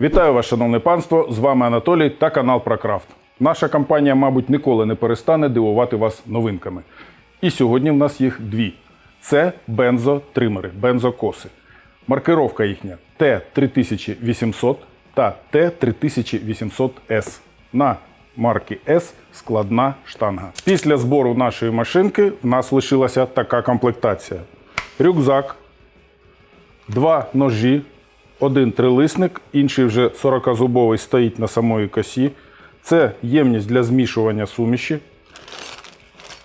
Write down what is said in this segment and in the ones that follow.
Вітаю вас, шановне панство! З вами Анатолій та канал Прокрафт. Наша компанія, мабуть, ніколи не перестане дивувати вас новинками. І сьогодні в нас їх дві: це бензотримери, бензокоси. Маркировка їхня Т3800 та Т3800С. На марки С складна штанга. Після збору нашої машинки в нас лишилася така комплектація: рюкзак, два ножі, один трилисник, інший вже 40-зубовий стоїть на самої косі. Це ємність для змішування суміші,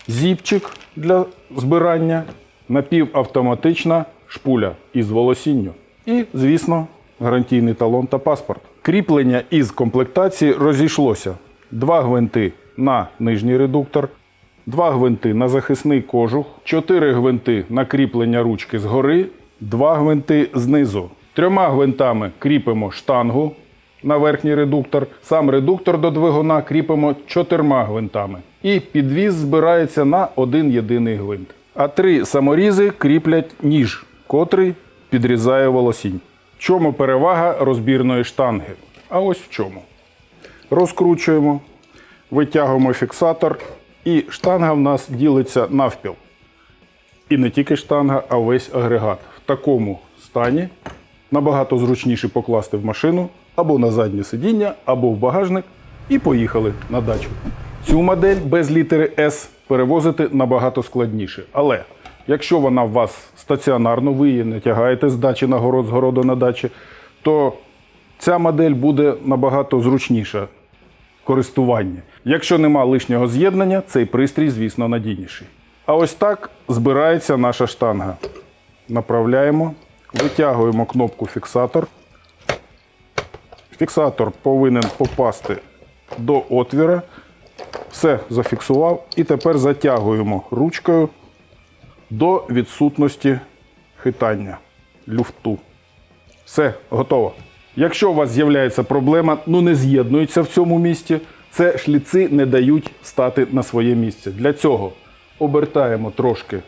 зіпчик для збирання, напівавтоматична шпуля із волосінню. І, звісно, гарантійний талон та паспорт. Кріплення із комплектації розійшлося. Два гвинти на нижній редуктор, два гвинти на захисний кожух, чотири гвинти на кріплення ручки згори, два гвинти знизу. Трьома гвинтами кріпимо штангу на верхній редуктор. Сам редуктор до двигуна кріпимо чотирма гвинтами. І підвіз збирається на один єдиний гвинт. А три саморізи кріплять ніж, котрий підрізає волосінь. В чому перевага розбірної штанги? А ось в чому. Розкручуємо, витягуємо фіксатор, і штанга в нас ділиться навпіл. І не тільки штанга, а весь агрегат. В такому стані набагато зручніше покласти в машину або на заднє сидіння, або в багажник, і поїхали на дачу. Цю модель без літери S перевозити набагато складніше. Але якщо вона у вас стаціонарно, ви її не тягаєте з дачі на город, з городу на дачі, то ця модель буде набагато зручніша в користуванні. Якщо нема лишнього з'єднання, цей пристрій, звісно, надійніший. А ось так збирається наша штанга. Направляємо, витягуємо кнопку фіксатор. Фіксатор повинен попасти до отвіра. Все зафіксував. І тепер затягуємо ручкою до відсутності хитання люфту. Все, готово. Якщо у вас з'являється проблема, ну не з'єднується в цьому місці, це шліци не дають стати на своє місце. Для цього обертаємо трошки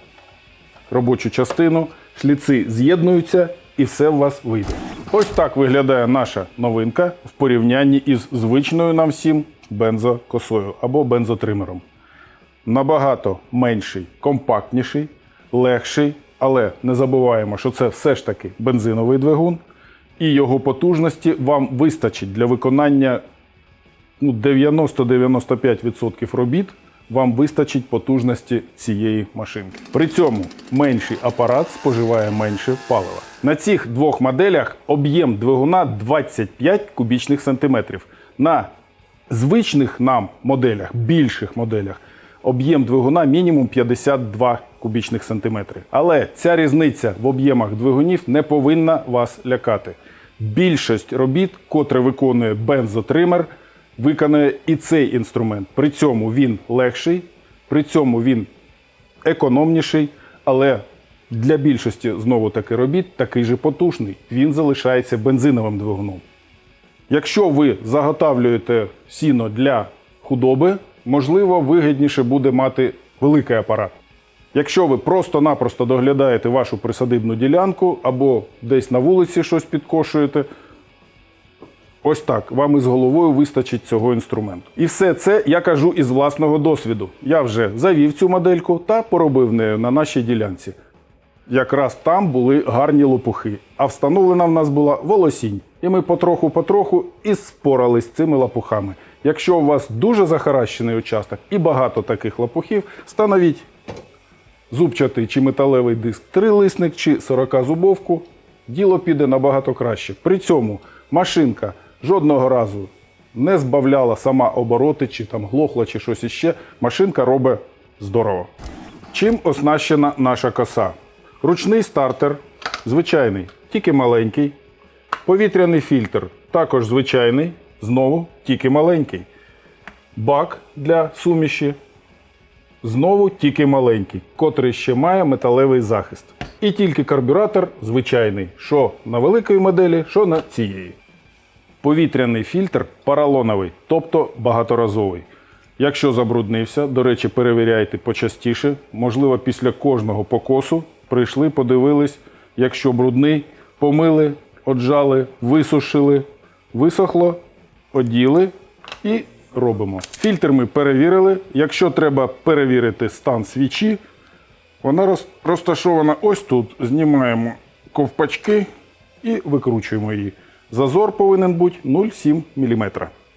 робочу частину, шліци з'єднуються і все у вас вийде. Ось так виглядає наша новинка в порівнянні із звичною нам всім бензокосою або бензотримером. Набагато менший, компактніший, легший, але не забуваємо, що це все ж таки бензиновий двигун, і його потужності вам вистачить для виконання ну, 90-95% робіт вам вистачить потужності цієї машинки. При цьому менший апарат споживає менше палива. На цих двох моделях об'єм двигуна 25 кубічних сантиметрів. На звичних нам моделях, більших моделях, об'єм двигуна мінімум 52 кубічних сантиметри. Але ця різниця в об'ємах двигунів не повинна вас лякати. Більшість робіт, котре виконує бензотример, виконує і цей інструмент. При цьому він легший, при цьому він економніший, але для більшості знову таки робіт такий же потужний. Він залишається бензиновим двигуном. Якщо ви заготавлюєте сіно для худоби, можливо, вигідніше буде мати великий апарат. Якщо ви просто-напросто доглядаєте вашу присадибну ділянку або десь на вулиці щось підкошуєте, ось так вам із головою вистачить цього інструменту. І все це я кажу із власного досвіду. Я вже завів цю модельку та поробив нею на нашій ділянці. Якраз там були гарні лопухи, а встановлена в нас була волосінь. І ми потроху-потроху і спорались з цими лопухами. Якщо у вас дуже захаращений участок і багато таких лопухів, встановіть зубчатий чи металевий диск трилисник чи 40-зубовку, діло піде набагато краще. При цьому машинка жодного разу не збавляла сама обороти, чи там глохла, чи щось іще. Машинка робить здорово. Чим оснащена наша коса? Ручний стартер, звичайний, тільки маленький. Повітряний фільтр також звичайний, знову тільки маленький. Бак для суміші знову тільки маленький, котрий ще має металевий захист. І тільки карбюратор звичайний, що на великої моделі, що на цієї. Повітряний фільтр паралоновий, тобто багаторазовий. Якщо забруднився, до речі, перевіряйте почастіше. Можливо, після кожного покосу прийшли, подивились, якщо брудний, помили, отжали, висушили, Висохло, оділи і робимо. Фільтр ми перевірили. Якщо треба перевірити стан свічі, вона розташована ось тут. Знімаємо ковпачки і викручуємо її. Зазор повинен бути 0,7 мм.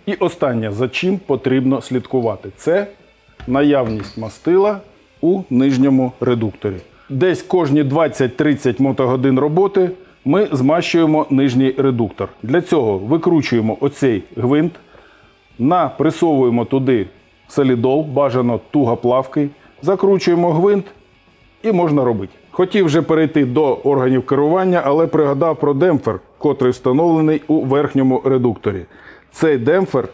І останнє, за чим потрібно слідкувати, це наявність мастила у нижньому редукторі. Десь кожні 20-30 мотогодин роботи ми змащуємо нижній редуктор. Для цього викручуємо оцей гвинт, напресовуємо туди солідол, бажано тугоплавкий, закручуємо гвинт і можна робити. Хотів вже перейти до органів керування, але пригадав про демпфер, котрий встановлений у верхньому редукторі. Цей демпфер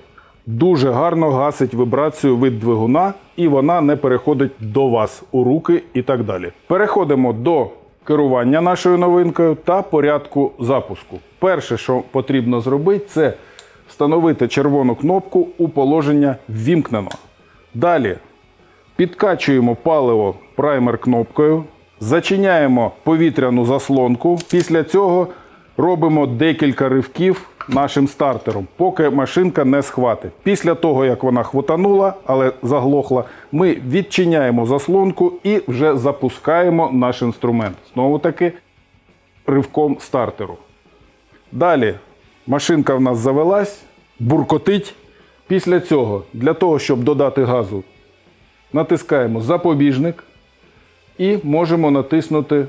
дуже гарно гасить вібрацію від двигуна, і вона не переходить до вас у руки і так далі. Переходимо до керування нашою новинкою та порядку запуску. Перше, що потрібно зробити, це встановити червону кнопку у положення ввімкнено. Далі Підкачуємо паливо праймер кнопкою, зачиняємо повітряну заслонку. Після цього робимо декілька ривків нашим стартером, поки машинка не схватить. Після того, як вона хватанула, але заглохла, ми відчиняємо заслонку і вже запускаємо наш інструмент. Знову таки ривком стартеру. Далі машинка в нас завелась, буркотить. Після цього, для того, щоб додати газу, натискаємо запобіжник і можемо натиснути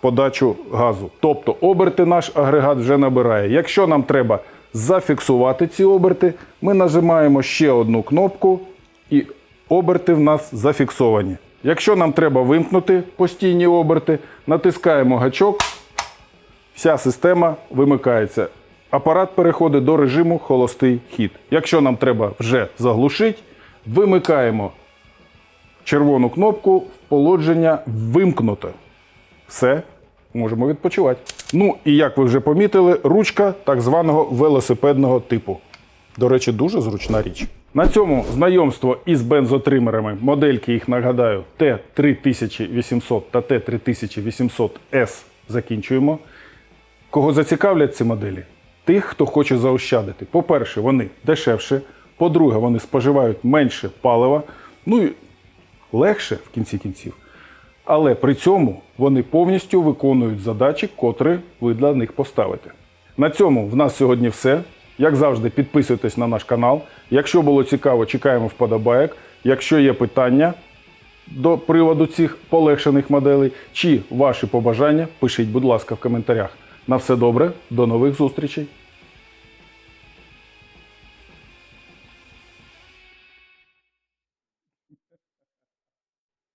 подачу газу. Тобто оберти наш агрегат вже набирає. Якщо нам треба зафіксувати ці оберти, ми нажимаємо ще одну кнопку і оберти в нас зафіксовані. Якщо нам треба вимкнути постійні оберти, натискаємо гачок, вся система вимикається. Апарат переходить до режиму холостий хід. Якщо нам треба вже заглушити, вимикаємо червону кнопку положення вимкнуто. Все, можемо відпочивати. Ну і як ви вже помітили, ручка так званого велосипедного типу. До речі, дуже зручна річ. На цьому знайомство із бензотримерами, модельки їх нагадаю, Т3800 та Т3800S закінчуємо. Кого зацікавлять ці моделі? Тих, хто хоче заощадити. По-перше, вони дешевше. По-друге, вони споживають менше палива. Ну і легше в кінці кінців. Але при цьому вони повністю виконують задачі, котрі ви для них поставите. На цьому в нас сьогодні все. Як завжди, підписуйтесь на наш канал. Якщо було цікаво, чекаємо вподобайок. Якщо є питання до приводу цих полегшених моделей чи ваші побажання, пишіть, будь ласка, в коментарях. На все добре, до нових зустрічей!